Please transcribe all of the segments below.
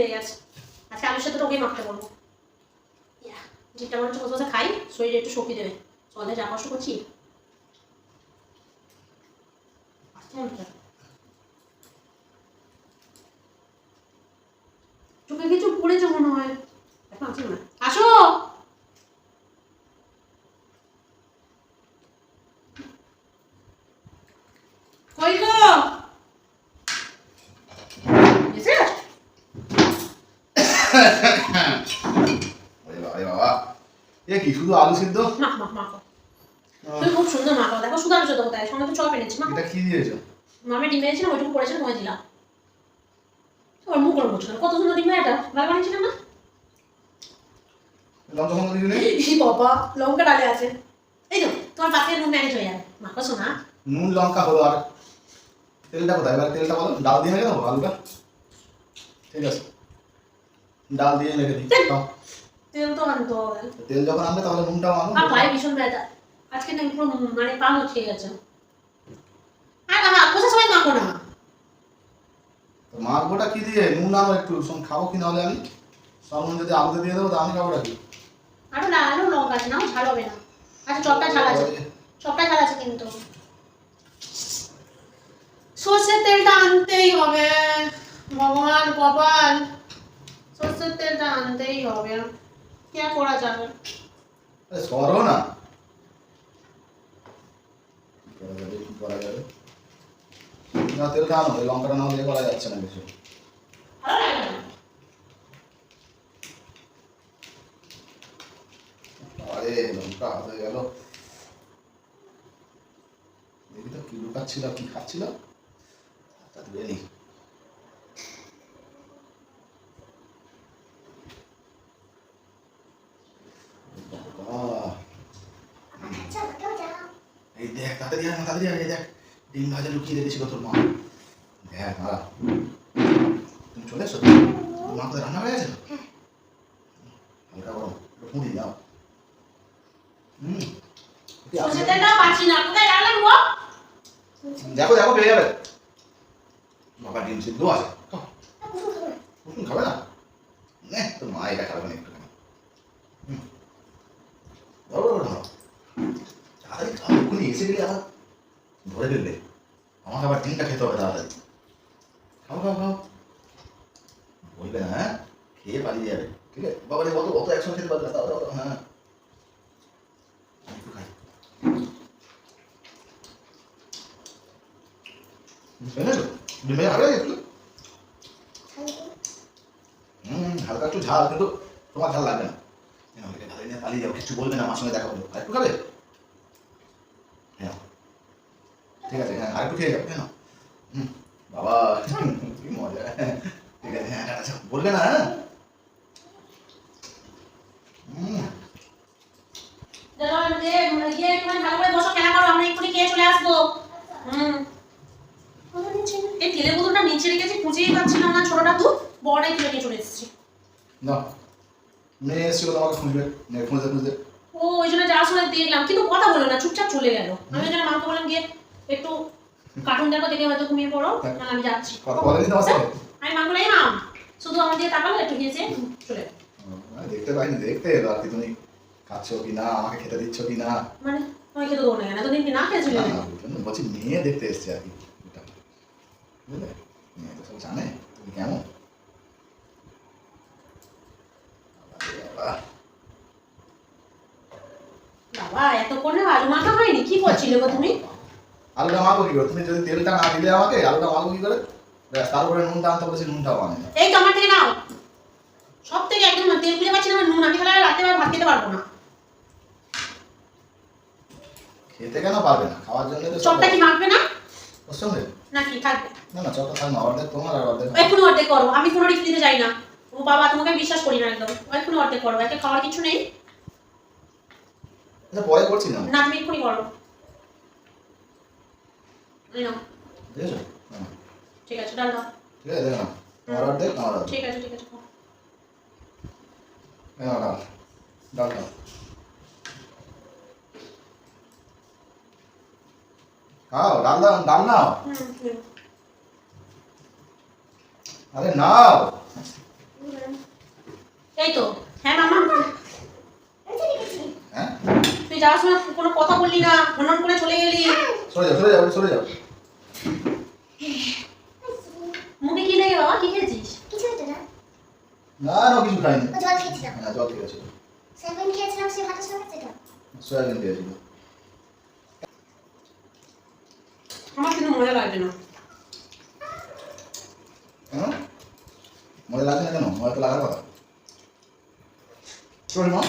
লেগে গেছে। আজকে আলুর সাথে ওকে মাখতে বলব। জিপটা মনে হচ্ছে বসে খাই শরীরে একটু শক্তি দেবে। চলে যা কষ্ট করছি আসছে না তো। চোখে কিছু পড়েছে মনে হয় এখন আছে না আসো কই গো এসে ওরে বাবা এ কি শুধু আলু সিদ্ধ? তুমি খুব সুন্দর মাখো দেখো সুন্দর আলু সেদ্ধ কোথায় সঙ্গে তো চপ এনেছি মা। এটা কি দিয়েছ? আমি ডিম এনেছিলাম ওইটুকু দিলাম। ওর মুখ মুছলো কত সুন্দর ডিম এটা ভালো বানিয়েছিলাম না লঙ্কা ফঙ্কা নেই বাবা লঙ্কা ডালে আছে। এই তো তোমার পাশে নুন ম্যানেজ হয়ে যাবে। মাখো শোনা নুন লঙ্কা হলো আর তেলটা কোথায়? এবার তেলটা বলো ডাল দিয়ে মেখে দেবো আলুটা? ঠিক আছে। ডাল দিয়ে মেখে দিই। তেল? তো আনতে হবে। তেল যখন আনবে তাহলে নুনটাও আনো। আর পায়ে ভীষণ ব্যথা। আজকে না পুরো মানে পা মুছিয়ে গেছে। আর না কোথা সবাই মাখো না। তো মাখবোটা কি দিয়ে? নুন আনো একটু শোন খাব কি নাহলে আমি? সব নুন যদি আলুতে দিয়ে দেবো তো আমি খাবোটা কি? আরও না আরও লঙ্কা আছে না? ঝাল হবে না। আচ্ছা চপটা ঝাল আছে। চপটা ঝাল আছে কিন্তু। সর্ষের তেলটা আনতেই হবে। ভগবান কপাল তেলটা আনতেই হবে। কি করা যাবে? সরো না। করা যাবে, কি করা যাবে? লঙ্কাটা না হলে করা যাচ্ছে না কিছু। আরে, লঙ্কা হয়ে গেল। দেখি তো কি লুকাচ্ছিল, কি খাচ্ছিল নি বাবা। এই দেখ তাড়াতাড়ি আয় তাড়াতাড়ি আয়, দেখ ডিম ভাজা লুকিয়ে রেখেছিল তোর মা। দেখ না তুমি চলে এসো? তোর মা কোথায়? রান্না হয়ে গেছে হালকা গরম মুড়ি দাও। হুম। দেখো দেখো পেয়ে যাবে। বাবা ডিম সিদ্ধ আছে। খাবে না? তোর মা এটা খাবে না একটু হুম ধরো ধরো ধরো খাও এসে গেলে আবার? ধরে ফেলবে আমাকে আবার ডিমটা খেতে হবে তাড়াতাড়ি। খাও খাও খাও। বলবে হ্যাঁ? খেয়ে পালিয়ে যাবে। ঠিক আছে? বাবা রে অত অত একসঙ্গে খেতে পারবে দাও, হ্যাঁ। একটু হালকা একটু ঝাল কিন্তু তোমার ঝাল লাগবে না। পালিয়ে যাও কিছু বলবে না আমার সঙ্গে দেখা করবে আর একটু খাবে হ্যাঁ ঠিক আছে হ্যাঁ আর একটু খেয়ে যাও কেন হুম বাবা কি মজা। ঠিক আছে হ্যাঁ আচ্ছা বলবে না হ্যাঁ। না, মেয়ে এসেছিল তোমাকে খুঁজবে খুঁজতে খুঁজতে। ও, ওই জন্য যাওয়ার সময় দেখলাম, কিন্তু কথা বলল না, চুপচাপ চলে গেল। আমি ওই জন্য মাকে বললাম গিয়ে, একটু কার্টুন দেখো, দেখে হয়তো ঘুমিয়ে পড়ো, নাহলে আমি যাচ্ছি। আমি বললাম, "এই মাম", শুধু আমার দিকে তাকালো, একটু হেসে চলে দেখতে পাইনি দেখতে কি তুমি খাচ্ছ কি না আমাকে খেতে দিচ্ছ কি না মানে, তোমায় খেতে দেবো না কেন? এতদিন কি না খেয়েছিলে না, না, বলছি মেয়ে দেখতে এসছে আর কি বুঝলে মেয়ে তো সব জানে তুমি কেমন বাবা। বাবা, এতক্ষণে আলু মাখা হয়নি? কি করছিলে গো তুমি? আলুটা মাখো কি করে? তুমি যদি তেলটা না দিলে আমাকে আলুটা মাখো কি করে? ব্যাস তার উপরে নুনটা আনতে বলেছি নুনটাও আনে এই তো আমার থেকে নাও। সব থেকে একদম তেল খুঁজে পাচ্ছি না নুন। আমি তাহলে রাতে ভাত খেতে পারব না। খেতে কেন পারবে না? খাওয়ার জন্য তো চপটা কি মাখবে না? ওর সঙ্গে? নাকি থাকবে। না না চপটা থাক না অর্ধেক তোমার আর অর্ধেক। এক্ষুনি অর্ধেক করো। আমি কোনো রিস্ক নিতে চাই না। ও বাবা তোমাকে বিশ্বাস করি না একদম। এক্ষুনি অর্ধেক করো। একে খাওয়ার কিছু নেই। আচ্ছা পরে করছি না। না তুমি এক্ষুনি করো এই নাও বুঝেছ হ্যাঁ ঠিক আছে? ডাল দাও ঠিক আছে দেখো আমার ঠিক আছে ঠিক আছে হ্যাঁ ডাল। ডাল খাও। খাও ডাল দাও ডাল নাও। আরে নাও। এই তো। হ্যাঁ মামা। হ্যাঁ? তুই যাওয়ার সময় কোনো কথা বললি না হনন করে চলে গেলি। সরে যাও সরে যাও সরে যাও। মুখে কি লেগে বাবা কি খেয়েছিস? কিছু হতো না। না না কিছু খাইনি। ও জল খেয়েছিলাম হ্যাঁ জল খেয়েছিল। সেভেন খেয়েছিলাম সে ভাতের সঙ্গে সেটা। সয়াবিন খেয়েছিল। আমার কিন্তু মজা লাগছে না। হ্যাঁ মজা লাগছে না কেন? মজা তো লাগার কথা। চলি মা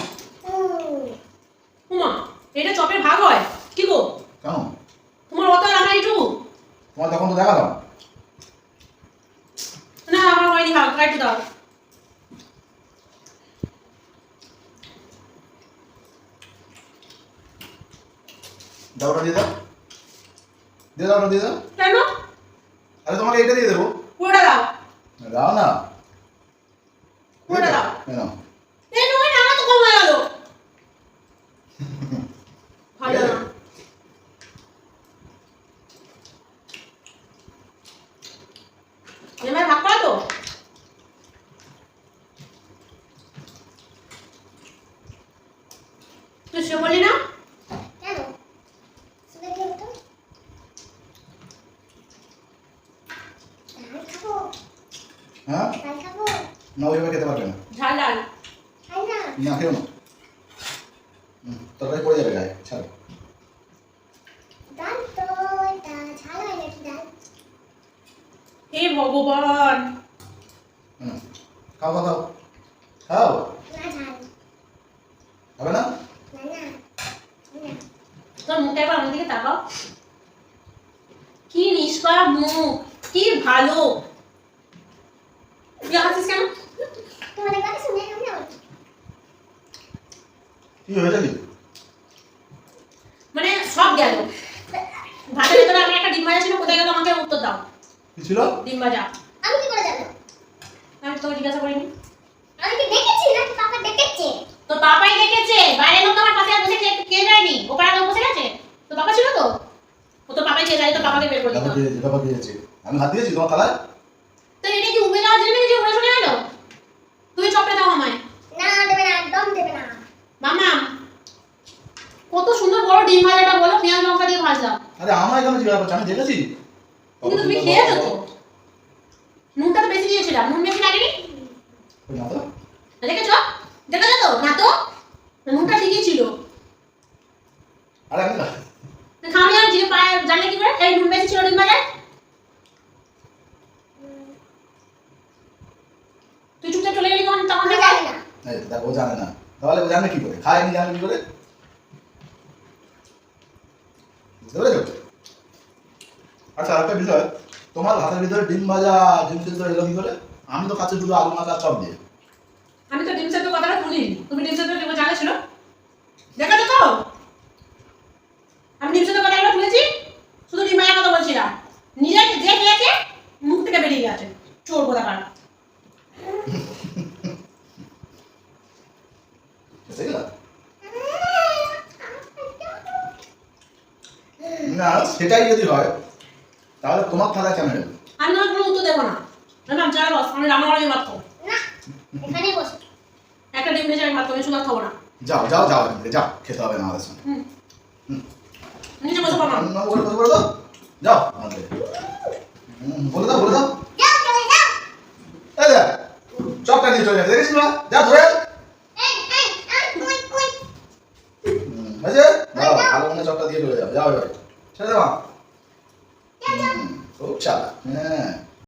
উমা এটা চপের ভাগ হয় কি গো কেন তোমার অত আর আমার এইটুকু তোমার তখন তো দেখালাম না ভাগ একটু দাও। দাও ওটা দিয়ে দাও। দিয়ে দাও ওটা দিয়ে দাও। কেন? আরে তোমাকে এইটা দিয়ে দেবো। পুরোটা দাও। দাও না। পুরোটা দাও। এই নাও। এই নয় না আমার তো কম হয়ে গেল ভালো না এবার ভাগ করা তো তুই সে বললি না? হ্যাঁ? না ওইভাবে খেতে পারবে না। ঝাল ডাল। না? খেও না। তরকারি পড়ে যাবে গায়ে ছাড়ো। তো হে ভগবান! হুম, খাও খাও খাও। খাও। হবে না? তোর মুখটা একবার আমার দিকে তাকাও। কি নিষ্পাপ মুখ কি ভালো। হাসিস কেন? কি হয়েছে মানে সব গেল। ভাতের ভেতরে আমি একটা ডিম ভাজা ছিল কোথায় গেল আমাকে উত্তর দাও। কি ছিল? ডিম ভাজা। আমি কি করে জানো আমি তোকে জিজ্ঞাসা করিনি। আমি কি দেখেছি নাকি পাপা দেখেছে? তোর বাবাই দেখেছে? বাইরে লোক তো আমার পাশে বসে কে কে যায়নি। ও পাড়া লোক বসে গেছে? তোর বাবা ছিল তো? ও তোর বাবাই কে যায় তোর বাবাকে বের করে দিত বাবা দিয়েছে বাবা দিয়েছে। আমি হাত দিয়েছি তোমার থালায়? তো এটা কি উবে যাওয়ার জন্য যে উড়ে চলে গেল? তুই চপটা দাও আমায়। না দেবে না একদম দেবে না। মামা কত সুন্দর বড় ডিম ভাজাটা বলো পেঁয়াজ লঙ্কা দিয়ে ভাজলাম আরে আমার এখানে জিজ্ঞাসা করছে আমি দেখেছি? কিন্তু তুমি খেয়েছো তো? নুনটা তো বেশি দিয়েছিলাম। নুন বেশি লাগেনি? তো। দেখেছ? দেখেছ তো না তো? নুনটা ঠিকই ছিল। আরে আমি খাওনি আর জিরে পায়ে জানলে কি করে? এই নুন বেশি ছিল ডিম ভাজায় তুই চুপচাপ চলে গেলি তখন তখন থেকে? জানি না। দেখো ও জানে না। তাহলে ও জানে কি করে? খায়নি জানে কি করে? বুঝতে পেরেছ? আচ্ছা আরেকটা বিষয়। তোমার ভাতের ভিতরে ডিম ভাজা ডিম সিদ্ধ এলো কি করে? আমি তো খাচ্ছি শুধু আলু মাখা চপ দিয়ে। আমি তো ডিম সেদ্ধ কথাটা শুনিনি। তুমি ডিম সেদ্ধ কেমন জানা ছিল? দেখেছ তো আমি ডিম সেদ্ধ কথা একবার তুলেছি শুধু ডিম ভাজার কথা বলছিলাম নিজে যে খেয়েছে মুখ থেকে বেরিয়ে গেছে। চোর কোথাকার। বুঝতে না সেটাই যদি হয় তাহলে তোমার থালায় কেন আমি কোনো উত্তর দেবো না। চাই বস আমি রান্না করে ভাত খাব। না এখানেই বসো। ভেজে আমি ভাত খাব শুধু খাব না। যাও যাও যাও এখান থেকে, যাও খেতে হবে না আমাদের সঙ্গে। হুম। নিচে বসে পাবো না, বলে বসে বলে দাও। যাও আমাদের। বলে দাও বলে